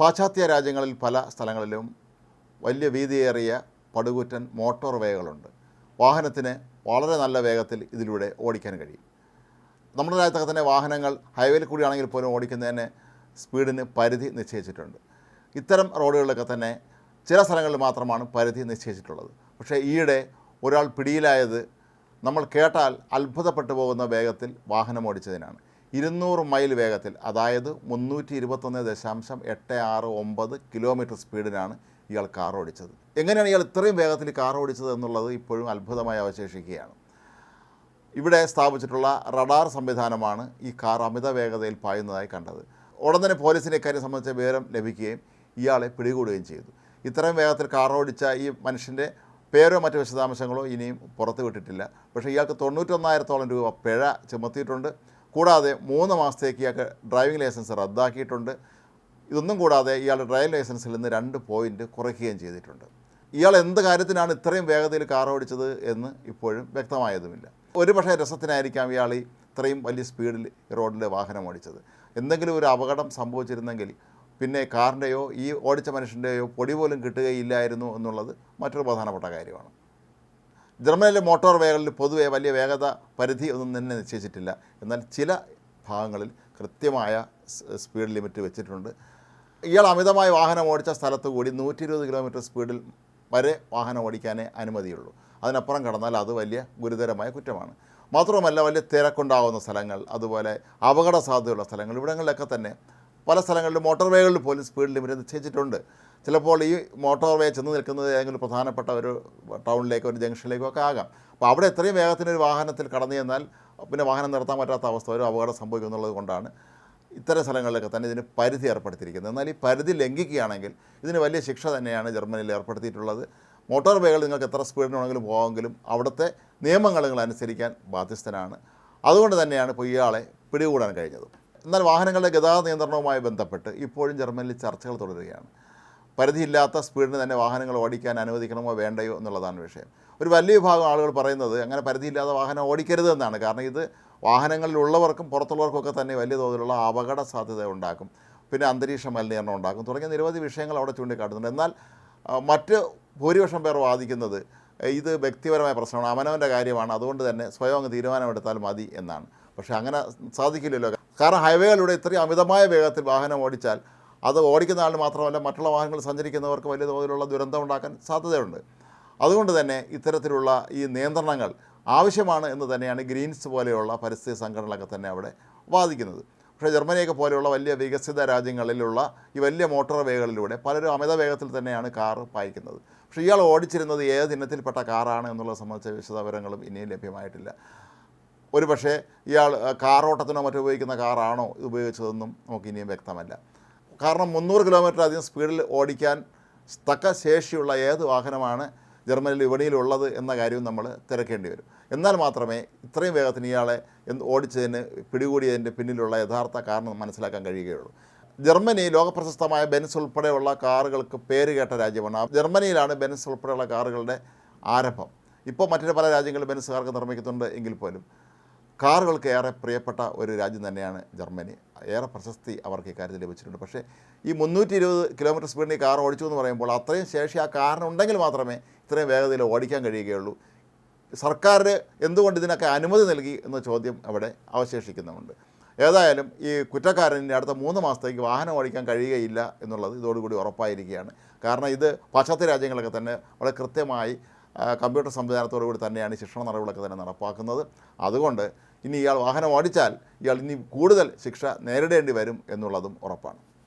പാശ്ചാത്യ രാജ്യങ്ങളിൽ പല സ്ഥലങ്ങളിലും വലിയ വീതിയേറിയ പടുകൂറ്റൻ മോട്ടോർ വേകളുണ്ട്. വാഹനത്തിന് വളരെ നല്ല വേഗത്തിൽ ഇതിലൂടെ ഓടിക്കാൻ കഴിയും. നമ്മുടെ രാജ്യത്തൊക്കെ തന്നെ വാഹനങ്ങൾ ഹൈവേയിൽ കൂടിയാണെങ്കിൽ പോലും ഓടിക്കുന്നതിന് സ്പീഡിന് പരിധി നിശ്ചയിച്ചിട്ടുണ്ട്. ഇത്തരം റോഡുകളിലൊക്കെ തന്നെ ചില സ്ഥലങ്ങളിൽ മാത്രമാണ് പരിധി നിശ്ചയിച്ചിട്ടുള്ളത്. പക്ഷേ ഈയിടെ ഒരാൾ പിടിയിലായത് നമ്മൾ കേട്ടാൽ അത്ഭുതപ്പെട്ടു പോകുന്ന വേഗത്തിൽ വാഹനം ഓടിച്ചതിനാണ്. ഇരുന്നൂറ് മൈൽ വേഗത്തിൽ അതായത് മുന്നൂറ്റി ഇരുപത്തൊന്ന് ദശാംശം എട്ട് ആറ് ഒമ്പത് കിലോമീറ്റർ സ്പീഡിലാണ് ഇയാൾ കാർ ഓടിച്ചത്. എങ്ങനെയാണ് ഇയാൾ ഇത്രയും വേഗത്തിൽ കാർ ഓടിച്ചത് എന്നുള്ളത് ഇപ്പോഴും അത്ഭുതമായി അവശേഷിക്കുകയാണ്. ഇവിടെ സ്ഥാപിച്ചിട്ടുള്ള റഡാർ സംവിധാനമാണ് ഈ കാർ അമിത വേഗതയിൽ പായുന്നതായി കണ്ടത്. ഉടൻ തന്നെ പോലീസിനെ ഇക്കാര്യം സംബന്ധിച്ച വിവരം ലഭിക്കുകയും ഇയാളെ പിടികൂടുകയും ചെയ്തു. ഇത്രയും വേഗത്തിൽ കാർ ഓടിച്ച ഈ മനുഷ്യന്റെ പേരോ മറ്റു വിശദാംശങ്ങളോ ഇനിയും പുറത്തുവിട്ടിട്ടില്ല. പക്ഷേ ഇയാൾക്ക് തൊണ്ണൂറ്റൊന്നായിരത്തോളം രൂപ പിഴ ചുമത്തിയിട്ടുണ്ട്. കൂടാതെ മൂന്ന് മാസത്തേക്ക് ഇയാൾക്ക് ഡ്രൈവിംഗ് ലൈസൻസ് റദ്ദാക്കിയിട്ടുണ്ട്. ഇതൊന്നും കൂടാതെ ഇയാളുടെ ഡ്രൈവിംഗ് ലൈസൻസിൽ നിന്ന് രണ്ട് പോയിന്റ് കുറയ്ക്കുകയും ചെയ്തിട്ടുണ്ട്. ഇയാൾ എന്ത് കാര്യത്തിനാണ് ഇത്രയും വേഗതയിൽ കാർ ഓടിച്ചത് എന്ന് ഇപ്പോഴും വ്യക്തമായതുമില്ല. ഒരു പക്ഷേ രസത്തിനായിരിക്കാം ഇയാൾ ഇത്രയും വലിയ സ്പീഡിൽ റോഡിൽ വാഹനം ഓടിച്ചത്. എന്തെങ്കിലും ഒരു അപകടം സംഭവിച്ചിരുന്നെങ്കിൽ പിന്നെ കാറിന്റെയോ ഈ ഓടിച്ച മനുഷ്യന്റെയോ പൊടി പോലും കിട്ടുകയില്ലായിരുന്നു എന്നുള്ളത് മറ്റൊരു പ്രധാനപ്പെട്ട കാര്യമാണ്. ജർമ്മനിയിലെ മോട്ടോർ വേഗങ്ങളിൽ പൊതുവെ വലിയ വേഗത പരിധി ഒന്നും തന്നെ നിശ്ചയിച്ചിട്ടില്ല. എന്നാൽ ചില ഭാഗങ്ങളിൽ കൃത്യമായ സ്പീഡ് ലിമിറ്റ് വെച്ചിട്ടുണ്ട്. ഇയാൾ അമിതമായി വാഹനം ഓടിച്ച സ്ഥലത്ത് കൂടി നൂറ്റി ഇരുപത് കിലോമീറ്റർ സ്പീഡിൽ വരെ വാഹനം ഓടിക്കാനേ അനുമതിയുള്ളൂ. അതിനപ്പുറം കടന്നാൽ അത് വലിയ ഗുരുതരമായ കുറ്റമാണ്. മാത്രവുമല്ല വലിയ തിരക്കുണ്ടാകുന്ന സ്ഥലങ്ങൾ അതുപോലെ അപകട സാധ്യതയുള്ള സ്ഥലങ്ങൾ ഇവിടങ്ങളിലൊക്കെ തന്നെ പല സ്ഥലങ്ങളിലും മോട്ടോർ വേകളിൽ പോലും സ്പീഡ് ലിമിറ്റ് നിശ്ചയിച്ചിട്ടുണ്ട്. ചിലപ്പോൾ ഈ മോട്ടോർ വേ ചെന്ന് നിൽക്കുന്നത് ഏതെങ്കിലും പ്രധാനപ്പെട്ട ഒരു ടൗണിലേക്കോ ഒരു ജംഗ്ഷനിലേക്കോ ഒക്കെ ആകാം. അപ്പോൾ അവിടെ എത്രയും വേഗത്തിന് ഒരു വാഹനത്തിൽ കടന്നു ചെന്നാൽ പിന്നെ വാഹനം നിർത്താൻ പറ്റാത്ത അവസ്ഥ ഒരു അപകടം സംഭവിക്കും എന്നുള്ളത് കൊണ്ടാണ് ഇത്തരം സ്ഥലങ്ങളിലൊക്കെ തന്നെ ഇതിന് പരിധി ഏർപ്പെടുത്തിയിരിക്കുന്നത്. എന്നാൽ ഈ പരിധി ലംഘിക്കുകയാണെങ്കിൽ ഇതിന് വലിയ ശിക്ഷ തന്നെയാണ് ജർമ്മനിയിൽ ഏർപ്പെടുത്തിയിട്ടുള്ളത്. മോട്ടോർ വേകൾ നിങ്ങൾക്ക് എത്ര സ്പീഡിനാണെങ്കിലും പോകാമെങ്കിലും അവിടുത്തെ നിയമങ്ങൾ നിങ്ങൾ അനുസരിക്കാൻ ബാധ്യസ്ഥനാണ്. അതുകൊണ്ട് തന്നെയാണ് ഇപ്പോൾ ഇയാളെ പിടികൂടാൻ കഴിഞ്ഞത്. എന്നാൽ വാഹനങ്ങളുടെ ഗതാഗത നിയന്ത്രണവുമായി ബന്ധപ്പെട്ട് ഇപ്പോഴും ജർമ്മനിയിൽ ചർച്ചകൾ തുടരുകയാണ്. പരിധിയില്ലാത്ത സ്പീഡിന് തന്നെ വാഹനങ്ങൾ ഓടിക്കാൻ അനുവദിക്കണമോ വേണ്ടയോ എന്നുള്ളതാണ് വിഷയം. ഒരു വലിയ വിഭാഗം ആളുകൾ പറയുന്നത് അങ്ങനെ പരിധിയില്ലാതെ വാഹനം ഓടിക്കരുത് എന്നാണ്. കാരണം ഇത് വാഹനങ്ങളിലുള്ളവർക്കും പുറത്തുള്ളവർക്കൊക്കെ തന്നെ വലിയ തോതിലുള്ള അപകട സാധ്യത ഉണ്ടാക്കും. പിന്നെ അന്തരീക്ഷ മലിനീകരണം ഉണ്ടാക്കും. തുടങ്ങിയ നിരവധി വിഷയങ്ങൾ അവിടെ ചൂണ്ടിക്കാട്ടുന്നുണ്ട്. എന്നാൽ മറ്റ് ഭൂരിപക്ഷം പേർ വാദിക്കുന്നത് ഇത് വ്യക്തിപരമായ പ്രശ്നമാണ്. അവനവന്റെ കാര്യമാണ്. അതുകൊണ്ട് തന്നെ സ്വയം അങ്ങ് തീരുമാനമെടുത്താൽ മതി എന്നാണ്. പക്ഷേ അങ്ങനെ സാധിക്കില്ലല്ലോ. കാരണം ഹൈവേകളിലൂടെ ഇത്രയും അമിതമായ വേഗത്തിൽ വാഹനം ഓടിച്ചാൽ അത് ഓടിക്കുന്ന ആൾ മാത്രമല്ല മറ്റുള്ള വാഹനങ്ങൾ സഞ്ചരിക്കുന്നവർക്ക് വലിയ തോതിലുള്ള ദുരന്തം ഉണ്ടാക്കാൻ സാധ്യതയുണ്ട്. അതുകൊണ്ട് തന്നെ ഇത്തരത്തിലുള്ള ഈ നിയന്ത്രണങ്ങൾ ആവശ്യമാണ് എന്ന് തന്നെയാണ് ഗ്രീൻസ് പോലെയുള്ള പരിസ്ഥിതി സംഘടനകളൊക്കെ തന്നെ അവിടെ വാദിക്കുന്നത്. പക്ഷേ ജർമ്മനിയൊക്കെ പോലെയുള്ള വലിയ വികസിത രാജ്യങ്ങളിലുള്ള ഈ വലിയ മോട്ടോർ വേകളിലൂടെ പലരും അമിത വേഗത്തിൽ തന്നെയാണ് കാർ പായിക്കുന്നത്. പക്ഷേ ഇയാൾ ഓടിച്ചിരുന്നത് ഏത് ഇനത്തിൽപ്പെട്ട കാറാണ് എന്നുള്ളത് സംബന്ധിച്ച വിശദവിവരങ്ങളും ഇനിയും ലഭ്യമായിട്ടില്ല. ഒരു പക്ഷേ ഇയാൾ കാറോട്ടത്തിനോ മറ്റോ ഉപയോഗിക്കുന്ന കാറാണോ ഇത് ഉപയോഗിച്ചതെന്നും നമുക്ക് ഇനിയും വ്യക്തമല്ല. കാരണം മുന്നൂറ് കിലോമീറ്റർ അധികം സ്പീഡിൽ ഓടിക്കാൻ തക്ക ശേഷിയുള്ള ഏത് വാഹനമാണ് ജർമ്മനിയിൽ വിപണിയിലുള്ളത് എന്ന കാര്യവും നമ്മൾ തിരക്കേണ്ടി വരും. എന്നാൽ മാത്രമേ ഇത്രയും വേഗത്തിന് ഇയാളെ ഓടിച്ചതിന് പിടികൂടിയതിന്റെ പിന്നിലുള്ള യഥാർത്ഥ കാരണം മനസ്സിലാക്കാൻ കഴിയുകയുള്ളൂ. ജർമ്മനി ലോകപ്രശസ്തമായ ബെൻസ് ഉൾപ്പെടെയുള്ള കാറുകൾക്ക് പേര് കേട്ട രാജ്യമാണ്. ജർമ്മനിയിലാണ് ബെൻസ് ഉൾപ്പെടെയുള്ള കാറുകളുടെ ആരംഭം. ഇപ്പോൾ മറ്റൊരു പല രാജ്യങ്ങളും ബെൻസ് കാർക്ക് നിർമ്മിക്കുന്നുണ്ട് എങ്കിൽ പോലും കാറുകൾക്ക് ഏറെ പ്രിയപ്പെട്ട ഒരു രാജ്യം തന്നെയാണ് ജർമ്മനി. ഏറെ പ്രശസ്തി അവർക്ക് ഇക്കാര്യത്തിൽ ലഭിച്ചിട്ടുണ്ട്. പക്ഷേ ഈ മുന്നൂറ്റി ഇരുപത് കിലോമീറ്റർ സ്പീഡിൽ കാർ ഓടിച്ചു എന്ന് പറയുമ്പോൾ അത്രയും ശേഷി ആ കാറിനുണ്ടെങ്കിൽ മാത്രമേ ഇത്രയും വേഗതയിൽ ഓടിക്കാൻ കഴിയുകയുള്ളൂ. സർക്കാർ എന്തുകൊണ്ട് ഇതിനൊക്കെ അനുമതി നൽകി എന്ന ചോദ്യം അവിടെ അവശേഷിക്കുന്നുണ്ട് ഏതായാലും ഈ കുറ്റക്കാരന് അടുത്ത മൂന്ന് മാസത്തേക്ക് വാഹനം ഓടിക്കാൻ കഴിയുകയില്ല എന്നുള്ളത് ഇതോടുകൂടി ഉറപ്പായിരിക്കുകയാണ്. കാരണം ഇത് പാശ്ചാത്യ രാജ്യങ്ങളൊക്കെ തന്നെ വളരെ കൃത്യമായി കമ്പ്യൂട്ടർ സംവിധാനത്തോടു കൂടി തന്നെയാണ് ശിക്ഷണ നടപടികളൊക്കെ തന്നെ നടപ്പാക്കുന്നത്. അതുകൊണ്ട് ഇനി ഇയാൾ വാഹനം ഓടിച്ചാൽ ഇയാൾ ഇനി കൂടുതൽ ശിക്ഷ നേരിടേണ്ടി വരും എന്നുള്ളതും ഉറപ്പാണ്.